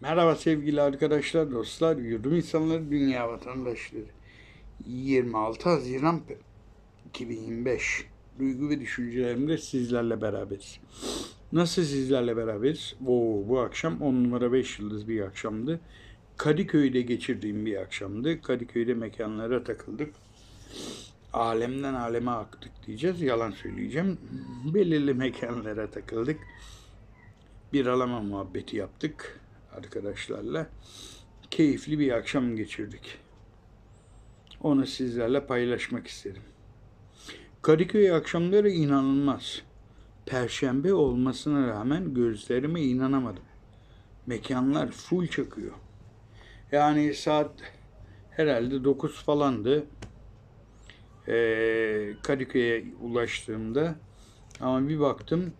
Merhaba sevgili arkadaşlar, dostlar, yurdum insanları, dünya vatandaşları. 26 Haziran 2025 duygu ve düşüncelerimde sizlerle beraberiz. Nasıl sizlerle beraberiz? Oo, bu akşam 10 numara 5 yıldız bir akşamdı. Kadıköy'de geçirdiğim bir akşamdı. Kadıköy'de mekanlara takıldık. Alemden aleme aktık diyeceğiz. Yalan söyleyeceğim. Belirli mekanlara takıldık. Bir alama muhabbeti yaptık arkadaşlarla. Keyifli bir akşam geçirdik. Onu sizlerle paylaşmak istedim. Kadıköy akşamları inanılmaz. Perşembe olmasına rağmen gözlerime inanamadım. Mekanlar full çakıyor. Yani saat herhalde 9 falandı. Ee, Kadıköy'e ulaştığımda ama bir baktım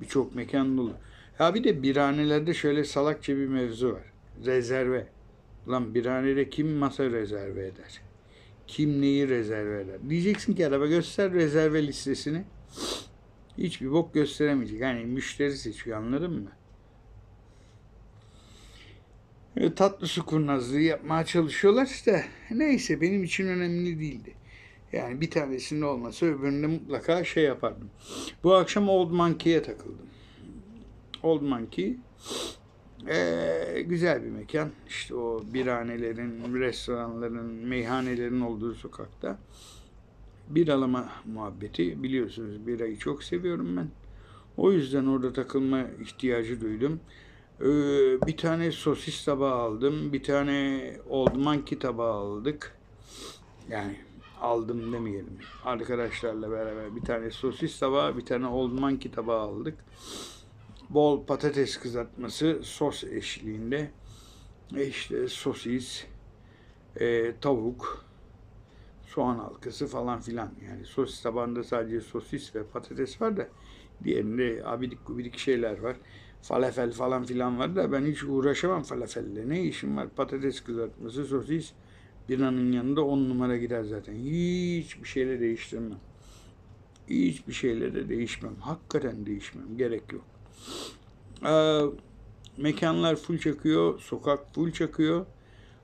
birçok mekan dolu. Ya bir de birhanelerde şöyle salakça bir mevzu var. Rezerve. Ulan birhanede kim masa rezerve eder? Kim neyi rezerve eder? Diyeceksin ki araba göster rezerve listesini. Hiçbir bok gösteremeyecek. Yani müşteri seçiyor anladın mı? Tatlı su kurnazlığı yapmaya çalışıyorlar işte. Neyse benim için önemli değildi. Yani bir tanesinin olmasa öbüründe mutlaka şey yapardım. Bu akşam Old Monkey'e takıldım. Old Monkey ee, güzel bir mekan. İşte o birhanelerin, restoranların, meyhanelerin olduğu sokakta. Bir alama muhabbeti. Biliyorsunuz birayı çok seviyorum ben. O yüzden orada takılma ihtiyacı duydum. Ee, bir tane sosis tabağı aldım. Bir tane Old Monkey tabağı aldık. Yani aldım demeyelim. Arkadaşlarla beraber bir tane sosis tabağı, bir tane Old Monkey tabağı aldık. Bol patates kızartması sos eşliğinde. E işte sosis, e, tavuk, soğan halkası falan filan. Yani sosis tabağında sadece sosis ve patates var da diğerinde abidik gubidik şeyler var. Falafel falan filan var da ben hiç uğraşamam falafelle. Ne işim var? Patates kızartması, sosis biranın yanında on numara gider zaten. Hiçbir şeyle değiştirmem. Hiçbir şeyle de değişmem. Hakikaten değişmem. Gerek yok. Ee, mekanlar full çakıyor, sokak full çakıyor.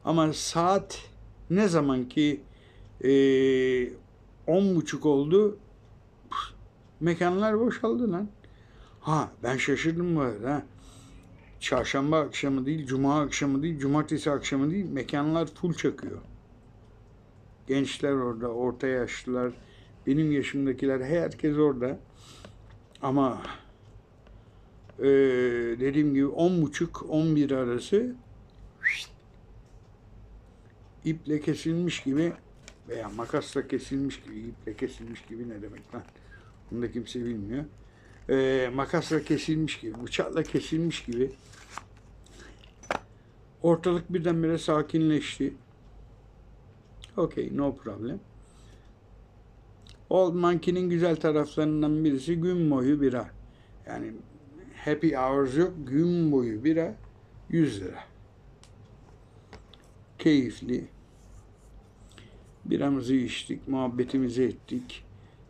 Ama saat ne zaman ki e, on buçuk oldu mekanlar boşaldı lan. Ha ben şaşırdım bu arada. Çarşamba akşamı değil, cuma akşamı değil, cumartesi akşamı değil mekanlar full çakıyor. Gençler orada, orta yaşlılar, benim yaşımdakiler herkes orada. Ama ee, dediğim gibi on buçuk 11 arası iple kesilmiş gibi veya makasla kesilmiş gibi iple kesilmiş gibi ne demek lan? Bunu da kimse bilmiyor. Ee, makasla kesilmiş gibi, bıçakla kesilmiş gibi ortalık birdenbire sakinleşti. Okey, no problem. Old Monkey'nin güzel taraflarından birisi gün boyu bira. Yani happy hours yok. Gün boyu bira 100 lira. Keyifli. Biramızı içtik, muhabbetimizi ettik.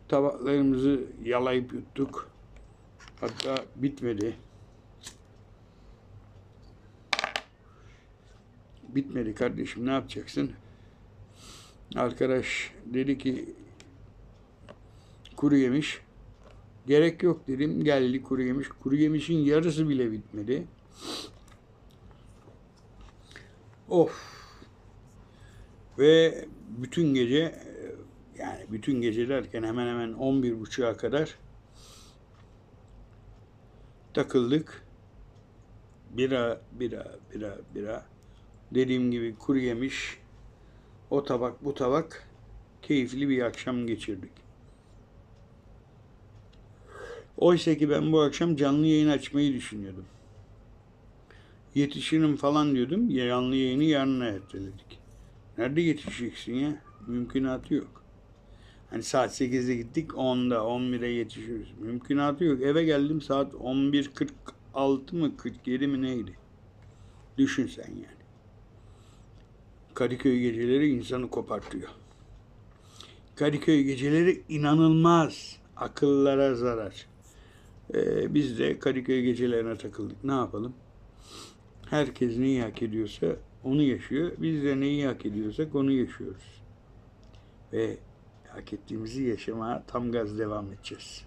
Tabaklarımızı yalayıp yuttuk. Hatta bitmedi. Bitmedi kardeşim ne yapacaksın? Arkadaş dedi ki kuru yemiş. Gerek yok dedim. Geldi kuru yemiş. Kuru yemişin yarısı bile bitmedi. Of. Ve bütün gece yani bütün gece derken hemen hemen 11.30'a kadar takıldık. Bira, bira, bira, bira. Dediğim gibi kuru yemiş. O tabak, bu tabak. Keyifli bir akşam geçirdik. Oysa ki ben bu akşam canlı yayın açmayı düşünüyordum. Yetişirim falan diyordum. Canlı yayını yarına erteledik. Nerede yetişeceksin ya? Mümkünatı yok. Hani saat 8'de gittik 10'da 11'e yetişiyoruz. Mümkünatı yok. Eve geldim saat 11.46 mı 47 mi neydi? Düşün sen yani. Kadıköy geceleri insanı kopartıyor. Kadıköy geceleri inanılmaz. Akıllara zarar. Ee, biz de Kadıköy gecelerine takıldık. Ne yapalım? Herkes neyi hak ediyorsa onu yaşıyor. Biz de neyi hak ediyorsak onu yaşıyoruz. Ve hak ettiğimizi yaşamaya tam gaz devam edeceğiz.